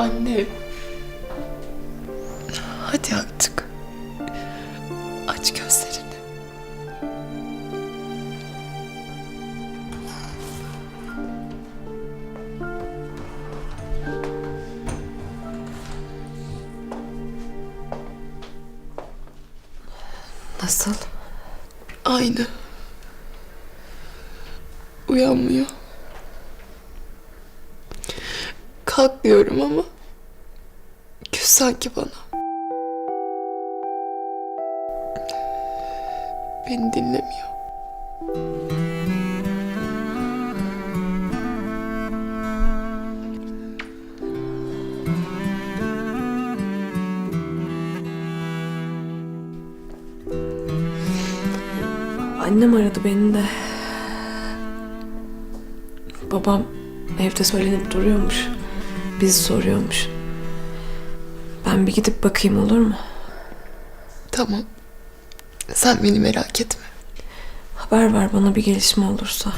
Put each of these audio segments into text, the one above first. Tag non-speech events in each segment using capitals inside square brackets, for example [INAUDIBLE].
Anne. Hadi artık. Aç gözlerini. Nasıl? Aynı. Uyanmıyor. Kalk diyorum ama küs sanki bana. Beni dinlemiyor. Annem aradı beni de. Babam evde söylenip duruyormuş. Bizi soruyormuş. Ben bir gidip bakayım olur mu? Tamam. Sen beni merak etme. Haber ver bana bir gelişme olursa.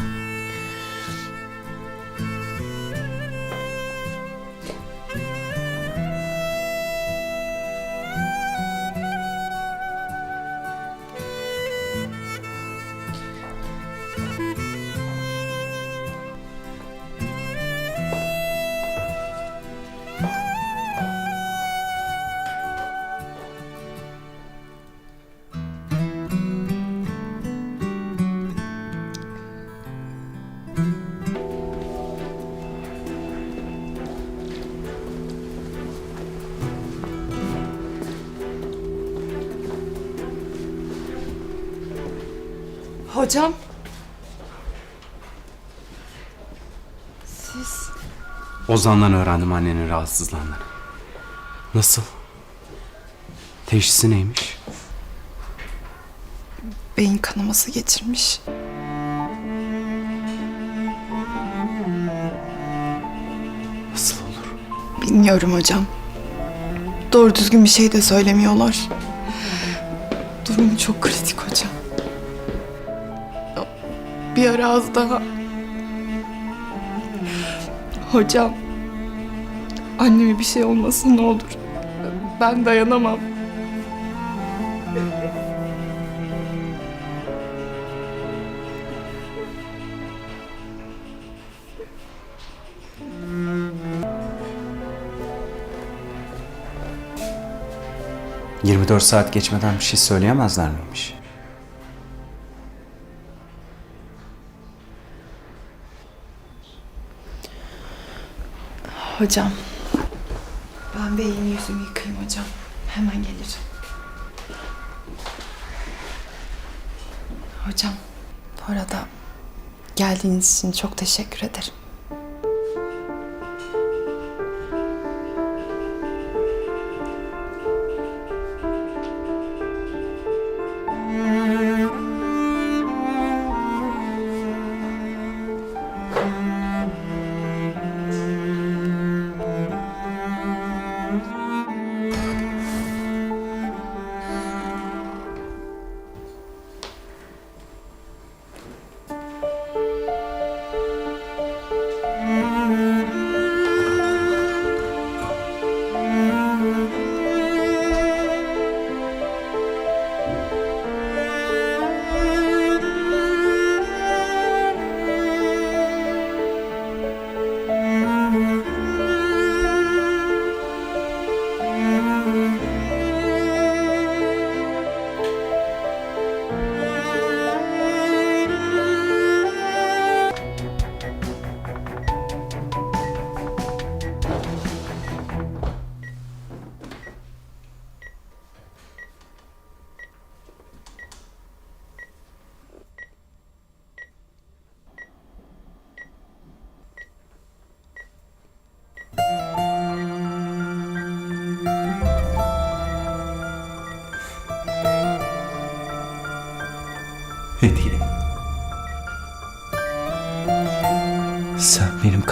Hocam. Siz Ozan'dan öğrendim annenin rahatsızlandığını. Nasıl? Teşhisi neymiş? beyin kanaması geçirmiş. Nasıl olur? Bilmiyorum hocam. Doğru düzgün bir şey de söylemiyorlar. Durumu çok kritik hocam. Bir ara daha... Hocam. Anneme bir şey olmasın ne olur. Ben dayanamam. Cık. 24 saat geçmeden bir şey söyleyemezler miymiş? Hocam. Ben bir elimi yüzümü yıkayayım hocam. Hemen gelirim. Hocam. Bu arada geldiğiniz için çok teşekkür ederim.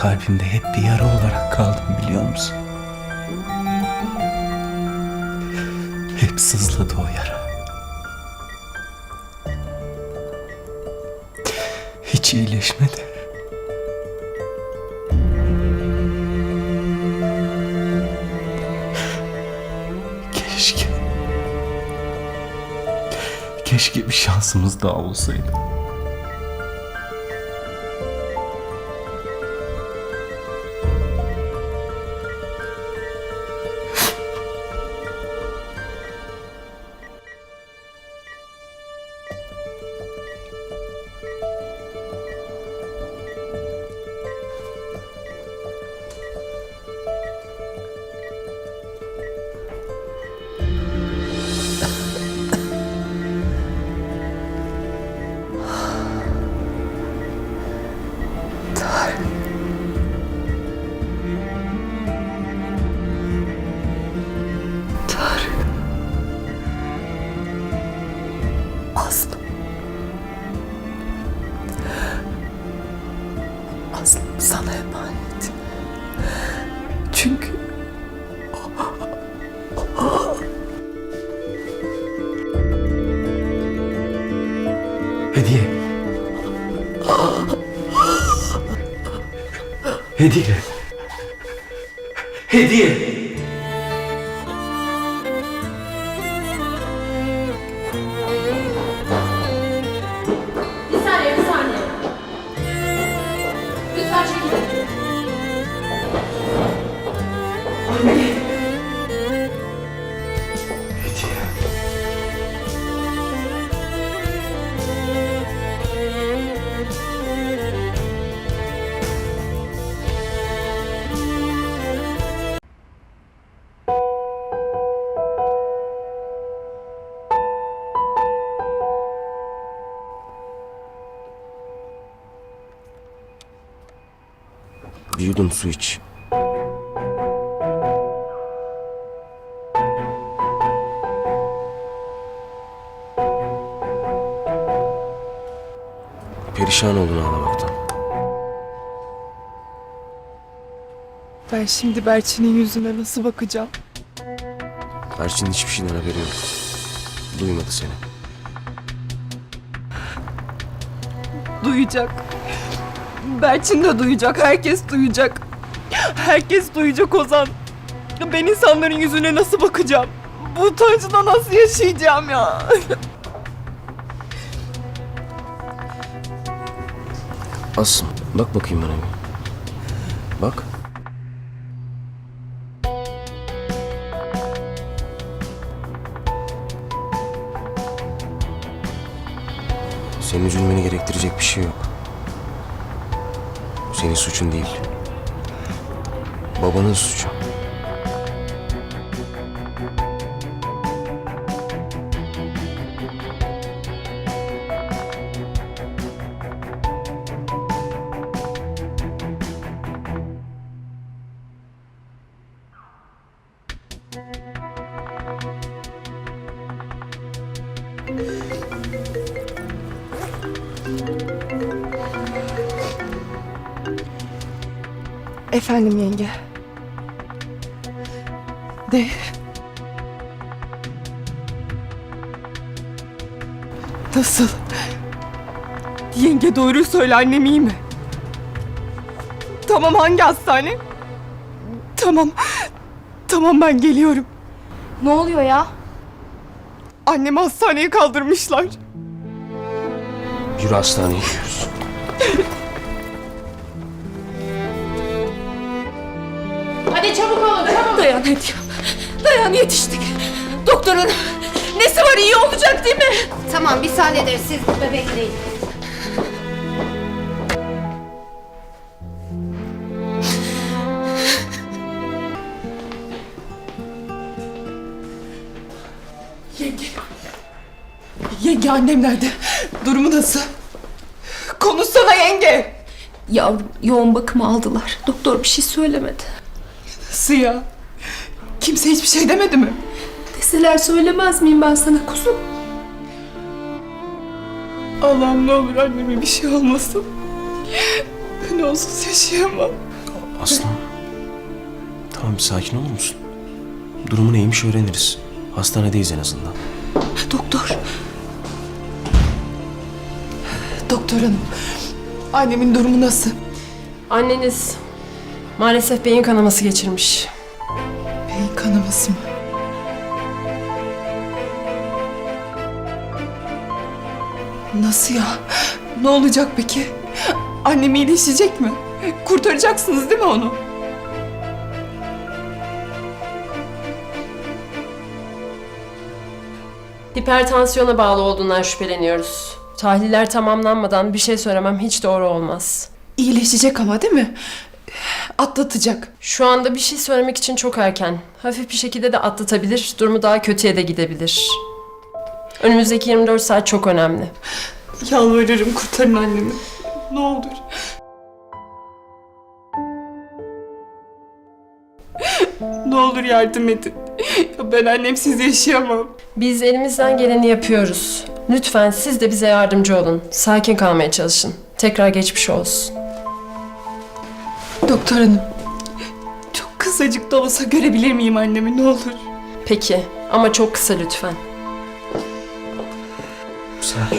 kalbimde hep bir yara olarak kaldım biliyor musun? Hep sızladı o yara. Hiç iyileşmedi. Keşke. Keşke bir şansımız daha olsaydı. 黑弟黑弟黑弟 yudum su iç. Perişan oldun ağlamaktan. ben şimdi Berçin'in yüzüne nasıl bakacağım? Berçin'in hiçbir şeyden haberi yok. Duymadı seni. Duyacak. Berçin de duyacak. Herkes duyacak. Herkes duyacak Ozan. Ben insanların yüzüne nasıl bakacağım? Bu utancına nasıl yaşayacağım ya? [LAUGHS] Asım bak bakayım bana bir. Bak. Senin üzülmeni gerektirecek bir şey yok. Senin suçun değil. Babanın suçu. Efendim yenge. De. Nasıl? Yenge doğruyu söyle annem iyi mi? Tamam hangi hastane? Tamam. Tamam ben geliyorum. Ne oluyor ya? Annemi hastaneye kaldırmışlar. Yürü hastaneye gidiyoruz. Dayan Hediye. Dayan yetiştik. Doktorun nesi var iyi olacak değil mi? Tamam, biz hallederiz. Siz burada bekleyin. Yenge. Yenge annem nerede? Durumu nasıl? Konuşsana yenge. Yavrum yoğun bakıma aldılar. Doktor bir şey söylemedi. Nasıl ya? Kimse hiçbir şey demedi mi? Deseler söylemez miyim ben sana kuzum? Allah'ım ne olur anneme bir şey olmasın. Ben onsuz yaşayamam. Aslan. Tamam bir sakin olur musun? Durumu neymiş öğreniriz. Hastanedeyiz en azından. Doktor Doktor hanım, annemin durumu nasıl? Anneniz maalesef beyin kanaması geçirmiş. Kanaması mı? Nasıl ya? Ne olacak peki? Annem iyileşecek mi? Kurtaracaksınız değil mi onu? Hipertansiyona bağlı olduğundan şüpheleniyoruz. Tahliller tamamlanmadan bir şey söylemem hiç doğru olmaz. İyileşecek ama değil mi? Atlatacak. Şu anda bir şey söylemek için çok erken. Hafif bir şekilde de atlatabilir, durumu daha kötüye de gidebilir. Önümüzdeki 24 saat çok önemli. Yalvarırım kurtarın annemi. Ne olur. ne olur yardım edin. Ya ben annemsiz yaşayamam. Biz elimizden geleni yapıyoruz. Lütfen siz de bize yardımcı olun. Sakin kalmaya çalışın. Tekrar geçmiş olsun. Doktor hanım. Çok kısacık da olsa görebilir miyim annemi ne olur? Peki ama çok kısa lütfen. Ol.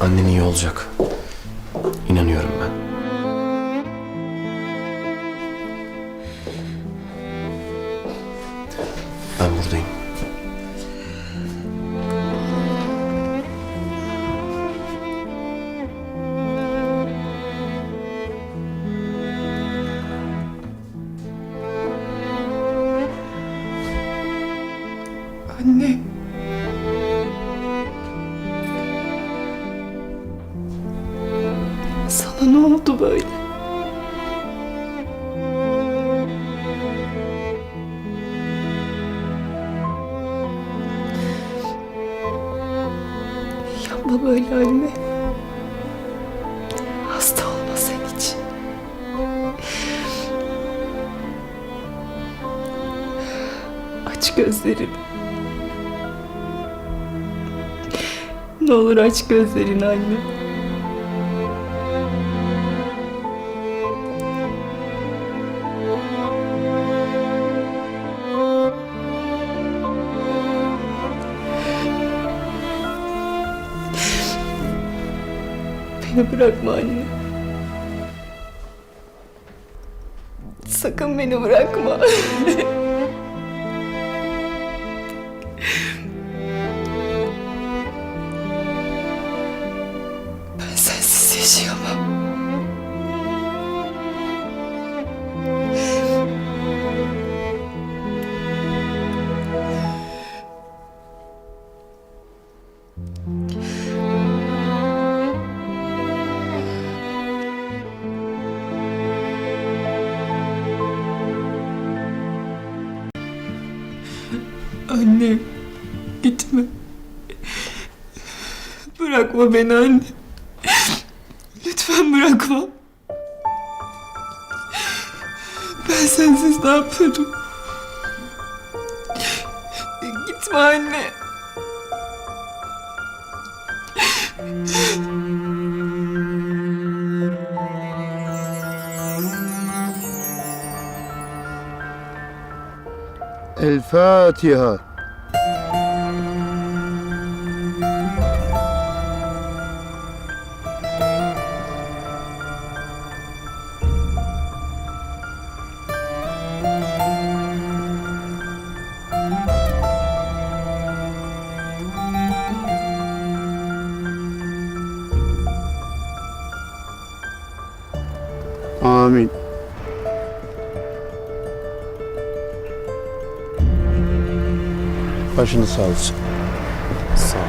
Annen iyi olacak. İnanıyorum. Ben Sana ne oldu böyle? Yapma böyle anne. Hasta olma sen hiç. Aç gözlerini. Ne olur aç gözlerini anne. Beni bırakma anne. Sakın beni bırakma. [LAUGHS] Ben sensiz yaşayamam. Annem, bırakma beni anne. Lütfen bırakma. Ben sensiz ne yaparım? Gitme anne. El Fatiha. Başını sağ olsun. Sağ ol.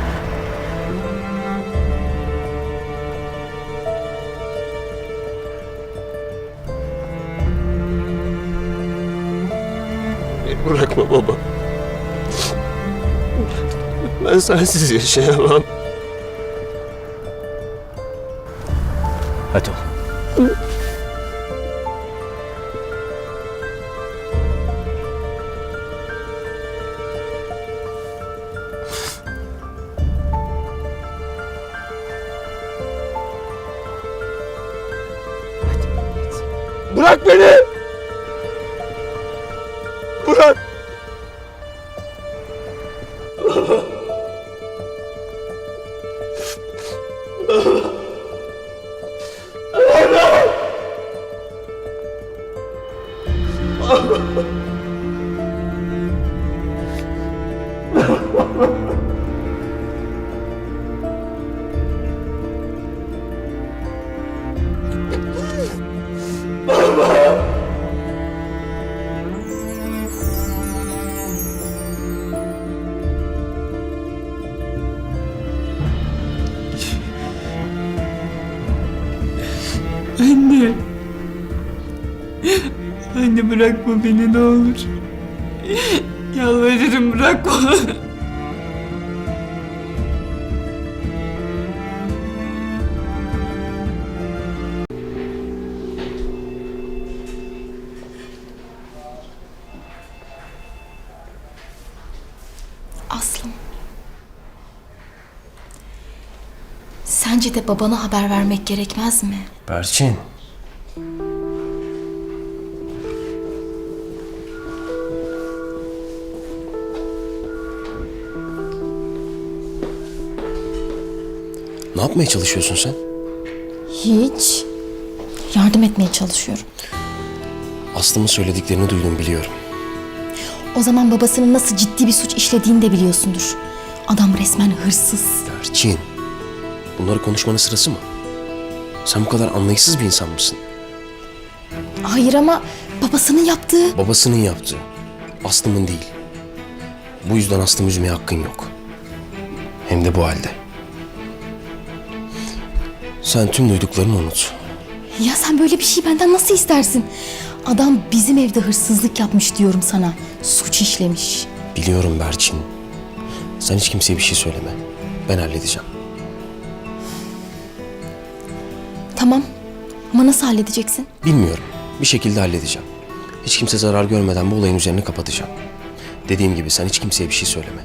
Beni bırakma baba. Ben sensiz yaşayamam. Hadi oğlum. Bırak beni! Anne. Anne bırakma beni ne olur. Yalvarırım bırakma. Aslım. Sence de babana haber vermek gerekmez mi? Berçin. Ne yapmaya çalışıyorsun sen? Hiç. Yardım etmeye çalışıyorum. Aslımın söylediklerini duydum biliyorum. O zaman babasının nasıl ciddi bir suç işlediğini de biliyorsundur. Adam resmen hırsız. Berçin. Bunları konuşmanın sırası mı? Sen bu kadar anlayışsız bir insan mısın? Hayır ama babasının yaptığı... Babasının yaptığı. Aslımın değil. Bu yüzden Aslım'ı üzmeye hakkın yok. Hem de bu halde. Sen tüm duyduklarını unut. Ya sen böyle bir şey benden nasıl istersin? Adam bizim evde hırsızlık yapmış diyorum sana. Suç işlemiş. Biliyorum Berçin. Sen hiç kimseye bir şey söyleme. Ben halledeceğim. Tamam. Ama nasıl halledeceksin? Bilmiyorum. Bir şekilde halledeceğim. Hiç kimse zarar görmeden bu olayın üzerini kapatacağım. Dediğim gibi sen hiç kimseye bir şey söyleme.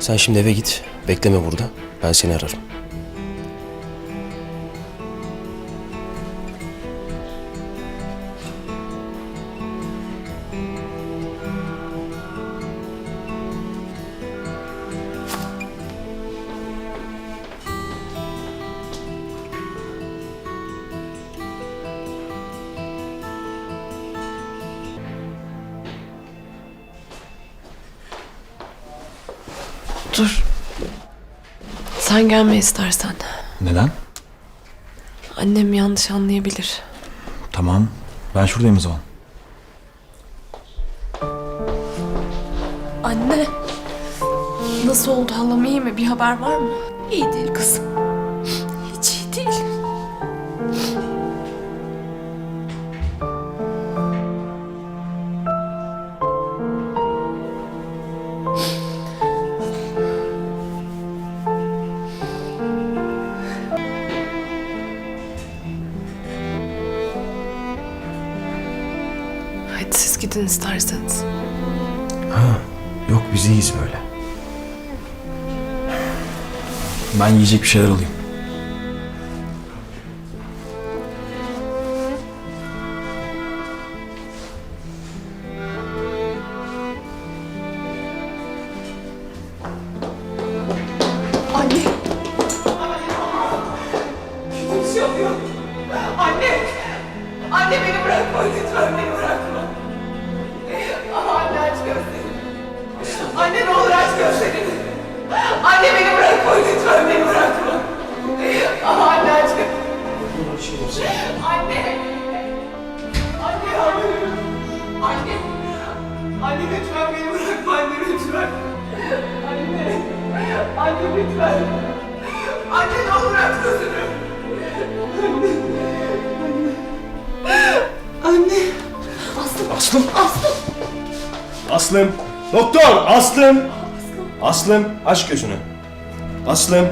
Sen şimdi eve git. Bekleme burada. Ben seni ararım. Gelme istersen. Neden? Annem yanlış anlayabilir. Tamam. Ben şuradayım o zaman. Anne. Nasıl oldu halam iyi mi? Bir haber var mı? İyi değil kızım. Ben yiyecek bir şeyler alayım. Anne lütfen. Anne ne olur aç gözünü. Anne. Aslım. Aslım. Aslım. Doktor. Aslım. Aslım. Aç gözünü. Aslım.